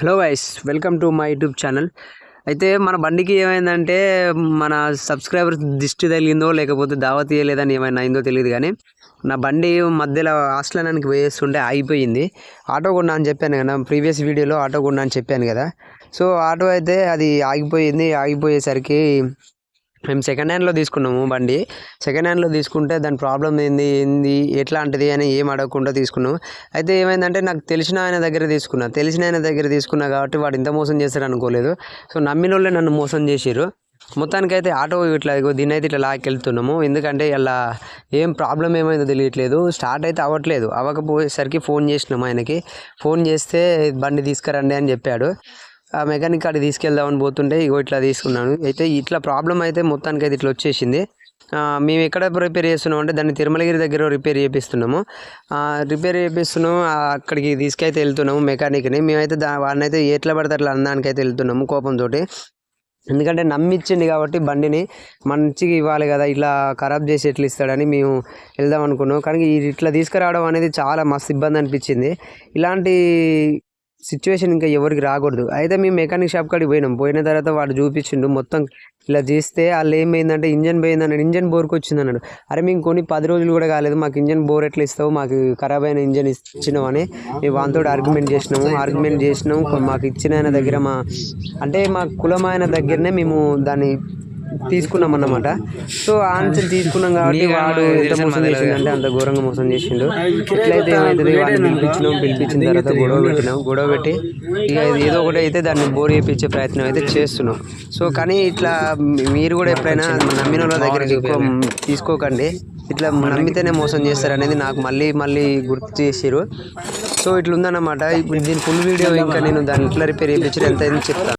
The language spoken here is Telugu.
Hello guys welcome to my YouTube channel. అయితే మన బండికి ఏమైందంటే మన సబ్స్క్రైబర్ దిష్టి తగిలిందో లేకపోతే దావత్ ఇవ్వలేదని ఏమైనా అయిందో తెలియదు కానీ నా బండి మధ్యలో ఆస్ట్రేలియానికి పోయేస్తుంటే ఆగిపోయింది. ఆటో కొన్నా అని చెప్పాను కదా ప్రీవియస్ వీడియోలో ఆటో కొన్నా అని చెప్పాను కదా. సో ఆటో అయితే అది ఆగిపోయింది. ఆగిపోయేసరికి మేము సెకండ్ హ్యాండ్లో తీసుకున్నాము బండి. సెకండ్ హ్యాండ్లో తీసుకుంటే దాని ప్రాబ్లం ఏంది ఏంది ఎట్లాంటిది అని ఏం అడగకుండా తీసుకున్నాము. అయితే ఏమైందంటే నాకు తెలిసిన ఆయన దగ్గర తీసుకున్నా. తెలిసిన ఆయన దగ్గర తీసుకున్నా కాబట్టి వాడు ఇంత మోసం చేస్తాడు అనుకోలేదు. సో నమ్మిన వాళ్ళే నన్ను మోసం చేసిర్రు. మొత్తానికైతే ఆటో ఇట్లా ఇగో దీన్ని అయితే ఇట్లా లాక్కెళ్తున్నాము. ఎందుకంటే ఇలా ఏం ప్రాబ్లం ఏమైందో తెలియట్లేదు. స్టార్ట్ అయితే అవ్వట్లేదు. అవ్వకపోయేసరికి ఫోన్ చేసినాము ఆయనకి. ఫోన్ చేస్తే బండి తీసుకురండి అని చెప్పాడు. ఆ మెకానిక్ కాడికి తీసుకెళ్దామని పోతుంటే ఇగో ఇట్లా తీసుకున్నాను. అయితే ఇట్లా ప్రాబ్లం అయితే మొత్తానికి అయితే ఇట్లా వచ్చేసింది. మేము ఎక్కడ రిపేర్ చేస్తున్నాం అంటే దాన్ని తిరుమలగిరి దగ్గర రిపేర్ చేపిస్తున్నాము. రిపేర్ చేపిస్తున్నాము. అక్కడికి తీసుకైతే వెళ్తున్నాము మెకానిక్ని. మేమైతే దా వాడిని అయితే ఎట్లా పడితే అట్లా అనడానికైతే వెళ్తున్నాము కోపంతో ఎందుకంటే నమ్మిచ్చింది కాబట్టి బండిని మంచిగా ఇవ్వాలి కదా ఇట్లా ఖరాబ్ చేసి ఎట్లా ఇస్తాడని మేము వెళ్దాం అనుకున్నాం. కానీ ఇట్లా తీసుకురావడం అనేది చాలా మస్తు ఇబ్బంది అనిపించింది. ఇలాంటి సిచ్యువేషన్ ఇంకా ఎవరికి రాకూడదు. అయితే మేము మెకానిక్ షాప్ కాడికి పోయినాం. పోయిన తర్వాత వాడు చూపించిండు మొత్తం ఇలా చేస్తే వాళ్ళు ఏమైందంటే ఇంజన్ పోయింది అన్నాడు ఇంజన్ బోర్కి వచ్చింది అన్నాడు. అరే మేము కొన్ని పది రోజులు కూడా కాలేదు. మాకు ఇంజన్ బోర్ ఎట్లా ఇస్తావు? మాకు ఖరాబ్ అయిన ఇంజన్ ఇచ్చినావు అని మేము వాళ్ళతో ఆర్గ్యుమెంట్ చేసినాము. ఆర్గ్యుమెంట్ చేసినాము. మాకు ఇచ్చిన ఆయన దగ్గర మా అంటే మా కులం ఆయన దగ్గరనే మేము దాన్ని తీసుకున్నాం అన్నమాట సో ఆన్సర్ తీసుకున్నాం కాబట్టి వాడు ఎంత మోసం చేసిండంటే అంత ఘోరంగా మోసం చేసిండు. ఎట్లయితే ఏమైతుంది? వాడిని పిలిపించినాం పిలిపించిన తర్వాత గొడవ పెట్టినాం గొడవ పెట్టి ఇక ఇది ఏదో ఒకటి అయితే దాన్ని బోర్ చేయించే ప్రయత్నం అయితే చేస్తున్నాం. సో కానీ ఇట్లా మీరు కూడా ఎప్పుడైనా నమ్మిన వాళ్ళ దగ్గరికి ఎక్కువ తీసుకోకండి. ఇట్లా నమ్మితేనే మోసం చేస్తారు అనేది నాకు మళ్ళీ మళ్ళీ గుర్తు చేసిరు సో ఇట్లా ఉందన్నమాట ఇప్పుడు దీని ఫుల్ వీడియో ఇంకా నేను దాన్ని ఇట్లా రిపేర్ చేయించారు ఎంత అయింది చెప్తాను.